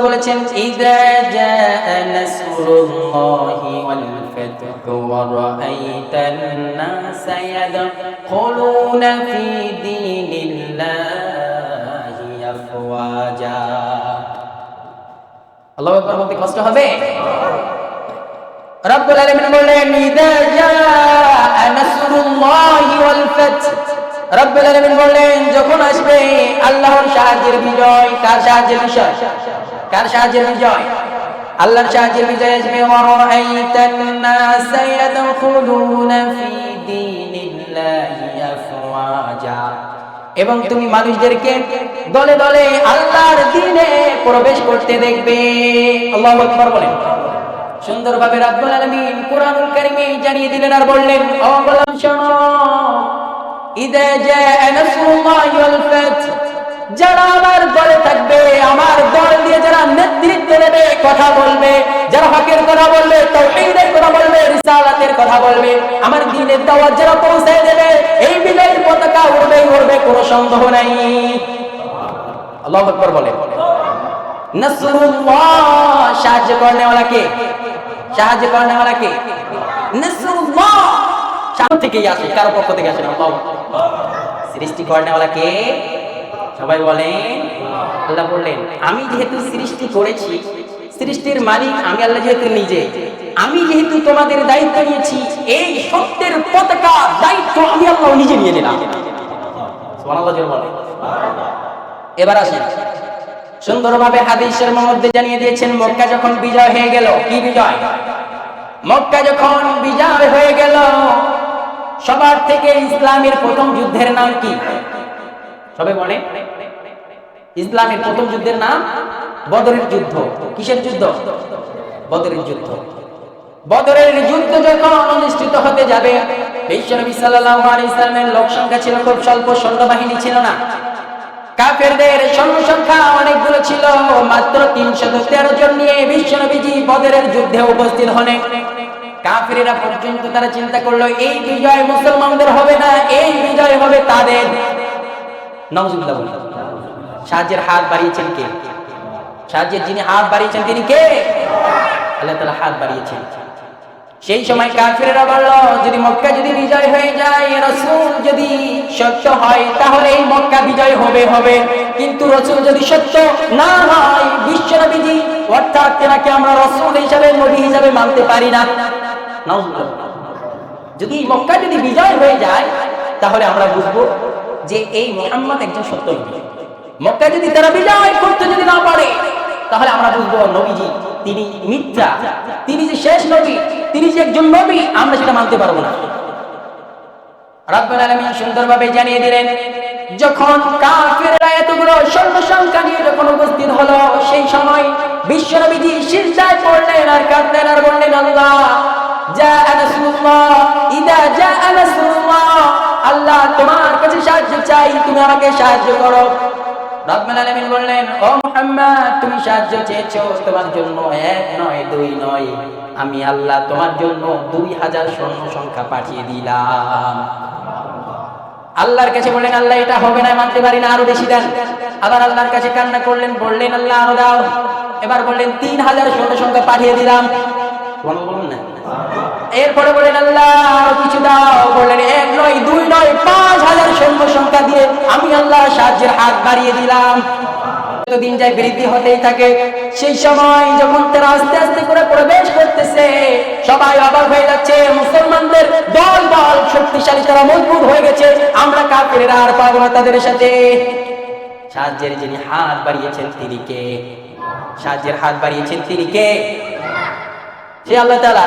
বলেছেন কষ্ট হবে? রব্বুল আলামিন বললেন ইযা জাআ নাসরুল্লাহি ওয়াল ফাতহ রব্বুল আলামিন বললেন, যখন আসবে আল্লাহর সাহায্যের বিজয়, কার সাহায্যের বিষয় কার সাহায্যের বিজয়? আল্লাহর সাহায্যের বিজয় আসবে ওয়া রাআইতান নাসা ইয়াদখুলুনা ফি দীনিল্লাহি আফওয়াজা এবং তুমি মানুষদেরকে দলে দলে আল্লাহর দিনে প্রবেশ করতে দেখবে। আল্লাহু আকবার বলেন। সুন্দরভাবে রাব্বুল আলামিন কোরআনুল কারীমে জানিয়ে দিলেন আর বললেন, ও গোলাম শোনো যারা আমার দলে থাকবে, আমার দল দিয়ে যারা নেতৃত্ব দেবে কথা বলবে, যারা হকের কথা বলবে কথা বলবে, রিসালাতের কথা বলবে, আমার দাওয়াত যারা পৌঁছায় দেবে, এই বিজয়ের পতাকা উড়বে উড়বে, কোনো সন্দেহ নাই। আল্লাহু আকবার বলে সাহায্য করনেওয়ালা কে? সাহায্য কে? নাসরুল্লাহ সামনে থেকেই আসে, কারও পক্ষ থেকে আসে না। সৃষ্টি করনেওয়ালা কে? সবাই বলেন। আল্লাহ বললেন, আমি যেহেতু সৃষ্টি করেছি, সৃষ্টির মালিক আমি আল্লাহ যেহেতু নিজে, আমি যেহেতু তোমাদের দায়িত্ব নিয়েছি, এই সত্যের পতাকা, দায়িত্ব আমি আল্লাহ নিজে নিয়ে নিলাম। এবার আসেন। সুন্দরভাবে হাদিসের মধ্যে জানিয়ে দিয়েছেন, মক্কা যখন বিজয় হয়ে গেল, কি বিজয়? মক্কা যখন বিজয় হয়ে গেল সবার থেকে ইসলামের প্রথম যুদ্ধের নাম কি? সবাই বলে? ইসলামের প্রথম যুদ্ধের নাম বদরের যুদ্ধ। কিসের যুদ্ধ? বদরের যুদ্ধ। বদরের যুদ্ধ যখন অনুষ্ঠিত হতে যাবে ইসলামের লোক সংখ্যা ছিল খুব স্বল্প, সৈন্যবাহিনী ছিল না। কাফেরদের সৈন্য সংখ্যা অনেকগুলো ছিল, মাত্র তিনশো তেরো জন নিয়ে বিশ্বনবীজি বদরের যুদ্ধে উপস্থিত হলেন। কাফেরেরা পর্যন্ত তারা চিন্তা করল, এই বিজয় মুসলমানদের হবে না, এই বিজয় হবে তাদের। নওজুবিল্লাহ বলি সাহায্যের হাত বাড়িয়েছেন কে? সাহায্যের যিনি হাত বাড়িয়েছেন তিনি কে? আল্লাহ তাআলা হাত বাড়িয়েছেন। সেই সময় কাফিরেরা বলল, যদি মক্কা যদি বিজয় হয়ে যায়, রসুল যদি সত্য হয়, তাহলে এই মক্কা বিজয় হবে হবে। কিন্তু রসুল যদি সত্য না হয় বিশ্বনবীজি অর্থাৎ তেনাকে আমরা রসুল হিসাবে, নবী হিসাবে মানতে পারি না। যদি মক্কা যদি বিজয় হয়ে যায়, তাহলে আমরা বুঝব যে এই মোহাম্মদ একজন সত্য মক্কা যদি তারা বিজয় করতে যদি না পারে, তাহলে আমরা বুঝব নবীজি, তিনি মিথ্যা। তিনি যে শেষ নবী, তিনি যে একজন নবী, আমরা সেটা মানতে পারব না। রব্বুল সেই সময় বিশ্বনবীজি সিজদায় পড়লেন আর কাঁদলেন আর বললেন, আল্লাহ নাসরুল্লাহ, ইদা যা নাসরুল্লাহ, আল্লাহ তোমার কাছে সাহায্য চাই, তুমি আমাকে সাহায্য করো। বললেন তুমি সাহায্য চেয়েছো, তোমার জন্য এক নয়, দুই নয়। আমি আল্লাহ তোমার জন্য দুই হাজার সৈন্য সংখ্যা পাঠিয়ে দিলাম। আল্লাহর কাছে বললেন, আল্লাহ, এটা হবে না, মানতে পারি না, আরও বেশি দেন। আবার আল্লাহর কাছে কান্না করলেন, বললেন, আল্লাহ, আরও দাও। এবার বললেন, তিন হাজার সৈন্য সংখ্যা পাঠিয়ে দিলাম। এরপরে বলেন, আল্লাহ, আরও কিছু দাও। বললেন, এক নয়, দুই নয়, পাঁচ হাজার সৈন্য সংখ্যা দিয়ে আমি আল্লাহ সাহায্যের হাত বাড়িয়ে দিলাম। দিন যায় বৃদ্ধি হতেই থাকে, সেই সময় যখন তারা আস্তে আস্তে করে প্রবেশ করতেছে, সবাই অবাক হয়ে যাচ্ছে, মুসলমানদের দল দল শক্তিশালী, তারা মজবুত হয়ে গেছে, আমরা কাফেরেরা আর পাবো না তাদের সাথে। সাহায্যের যিনি হাত বাড়িয়েছেন তিনি কে? সাহায্যের হাত বাড়িয়েছেন তিনি কে? সে আল্লাহ তাআলা।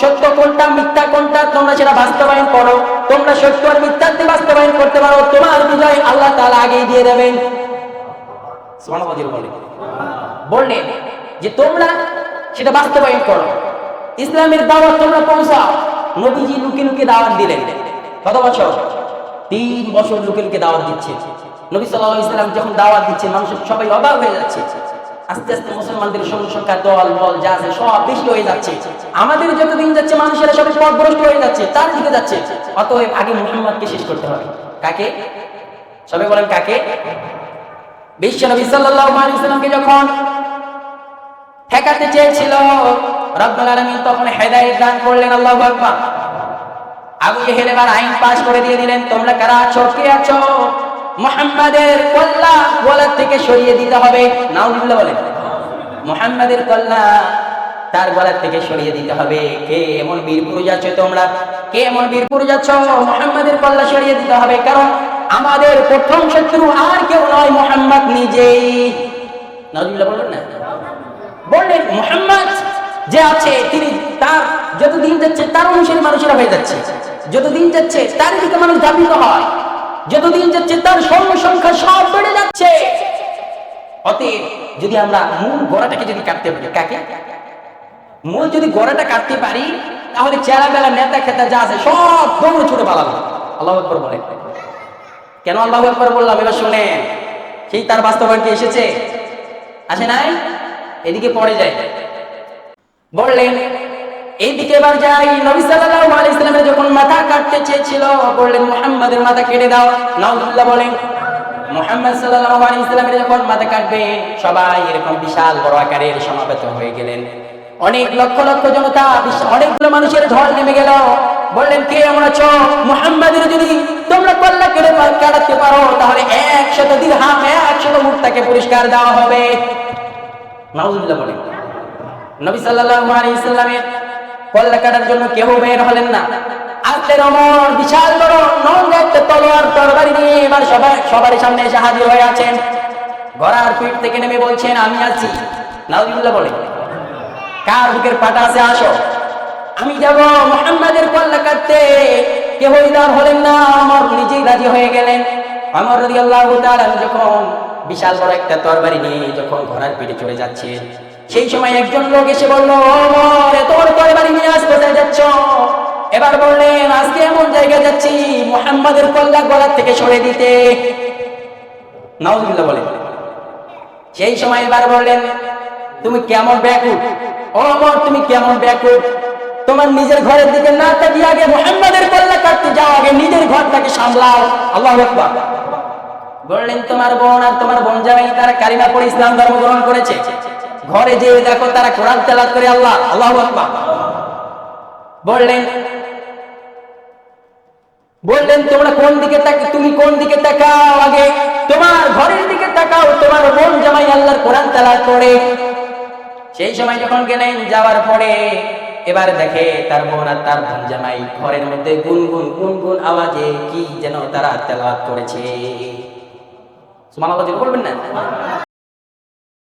সত্য কোনটা, মিথ্যা কোনটা, তোমরা সেটা বাস্তবায়ন করো। তোমরা সত্য আর মিথ্যাতে বাস্তবায়ন করতে পারো, তোমার বিজয় আল্লাহ তাআলা আগেই দিয়ে দেবেন। বললেন। যে তোমরা সেটা বাস্তবায়ন করো। ইসলামের দাওয়াত তোমরা পৌঁছাও। নবীজি লুকে লুকে দাওয়াত দিলেন। কত বছর? তিন বছর লুকে লুকে দাওয়াত দিচ্ছে। নবী সাল্লাল্লাহু ইসলাম যখন দাওয়াত দিচ্ছে মানুষের সবাই অবাক হয়ে যাচ্ছে। আস্তে আস্তে মুসলমানদের সংখ্যা, দল বল যা আছে, সব বেশি হয়ে যাচ্ছে। আমাদের যত দিন যাচ্ছে, মানুষেরা সবাই পথভ্রষ্ট হয়ে যাচ্ছে, তার দিকে যাচ্ছে। অতএব আগে মুহাম্মদকে শেষ করতে হবে। কাকে? সবাই বলেন কাকে? বিশ্ব নবী সাল্লাল্লাহু আলাইহি সাল্লামকে যখন ঠেকাতে চেয়েছিল, রব্বুল আলামিন তখন হেদায়েত দান করলেন, আল্লাহু আকবার। আবু জেহেল এবার আইন পাস করে দিয়ে দিলেন, তোমরা কারা আছো? কে আছো? মুহাম্মাদের কল্লা গলার থেকে সরিয়ে দিতে হবে। নাউজুবিল্লাহ বলেন। মুহাম্মাদের কল্লা তার গলার থেকে সরিয়ে দিতে হবে। কে এমন বীর যাচ্ছ তোমরা? কে এমন বীর যাচ্ছ মুহাম্মাদের কল্লা সরিয়ে দিতে হবে। কারণ আমাদের প্রথম শত্রু আর কেউ নয় মোহাম্মদ নিজেই। নাউজুবিল্লাহ বললেন না? বললেন, মোহাম্মদ যে আছে, তিনি তার যতদিন যাচ্ছে, তার অনুসারী মানুষেরা হয়ে যাচ্ছে। যতদিন যাচ্ছে, তার দিকে মানুষ ধাবিত হয়। যতদিন যাচ্ছে তার সংখ্যা সব বেড়ে যাচ্ছে, অতএব যদি আমরা মূল গোড়াটাকে যদি কাটতে পারি, কাকে? মূল যদি গোড়াটা কাটতে পারি, তাহলে চেলা বেলা নেতা খেতা যা আছে সব দৌড়ে ছুটে পালাবো। আল্লাহ একবার বলে কেন আল্লাহ একবার বললাম এবার শুনে সেই তার বাস্তবায়ন কি এসেছে। আসে নাই? এদিকে পড়ে যায়। বললেন এইদিকে এবার যাই, নবী সাল্লাল্লাহু আলাইহি সাল্লামের যখন মাথা কাটতে চেয়েছিল, বললেন, মুহাম্মাদের মাথা কেটে দাও। নাউজুবিল্লাহ বলেন, মুহাম্মদ সাল্লাল্লাহু আলাইহি সাল্লামের যখন মাথা কাটবে, সবাই এরকম বিশাল বড় আকারের সমাবেত হয়ে গেলেন। অনেক লক্ষ লক্ষ জনতা অনেকগুলো মানুষের ঝড় নেমে গেল। বললেন, কে এমন আছো? মুহাম্মাদের যদি তোমরা কল্লা কেটে কাটাতে পারো, তাহলে একশত দিরহাম, একশত মুক্তাকে পুরস্কার দেওয়া হবে। নাউজুবিল্লাহ বলেন, নবী সাল্লাল্লাহু আলাইহি সাল্লামের কল্লা কাটার জন্য কেউ বের হলেন না। আস্তে রমন বিশাল বড় নঙ্গা একটা তলোয়ার তরবারি নিয়ে এবার সবাই সবার সামনে এসে হাজির হয়ে আছেন। গড়ার পিঠ থেকে নেমে বলছেন, আমি আছি। নাউজুবিল্লাহ বলেন, কার বুকের পাটা আছে? আসো। আমি যাব মুহাম্মাদের কল্লা কাটতে। কেউ ইদার হলেন না আমার নিজেই রাজি হয়ে গেলেন। আমার রাদিয়াল্লাহু তাআলা যখন বিশাল বড় একটা তরবারি নিয়ে যখন ঘোড়ার পিঠে চলে যাচ্ছে সেই সময় একজন লোক এসে বলল ওমর এত বড় নিয়ে আজ কোথায় যাচ্ছ? এবার বললেন, আজকে এমন জায়গায় যাচ্ছি, মুহাম্মাদের কল্লা গলার থেকে সরে দিতে। নাউজুবিল্লাহ বলেন সেই সময় এবার বললেন, তুমি কেমন ব্যাকুল? ও আমার তুমি কেমন ব্যাকুল? তোমার নিজের ঘরের দিকে না তাকিয়ে আগে মোহাম্মদের কল্লা কাটতে যাও, আগে নিজের ঘরটাকে সামলাও। আল্লাহ বললেন, তোমার বোন আর তোমার বোন জামাই তারা কালিমা পড়ে ইসলাম ধর্ম গ্রহণ করেছে। ঘরে যেয়ে দেখো তারা কোরআন তেলাওয়াত করে, আল্লাহ আল্লাহ বললেন বললেন, তোমরা কোন দিকে তুমি কোন দিকে তাকাও আগে? তোমার ঘরের দিকে তাকাও, তোমার বোন জামাই আল্লাহর কোরআন তেলাওয়াত করে। সেই সময় যখন গেলেন, যাওয়ার পরে এবার দেখে তার বোন আর তার বোন জামাই ঘরের মধ্যে গুনগুন গুনগুন আওয়াজে কি যেন তারা তেলাওয়াত করেছে। সুবহানাল্লাহ বলবেন না?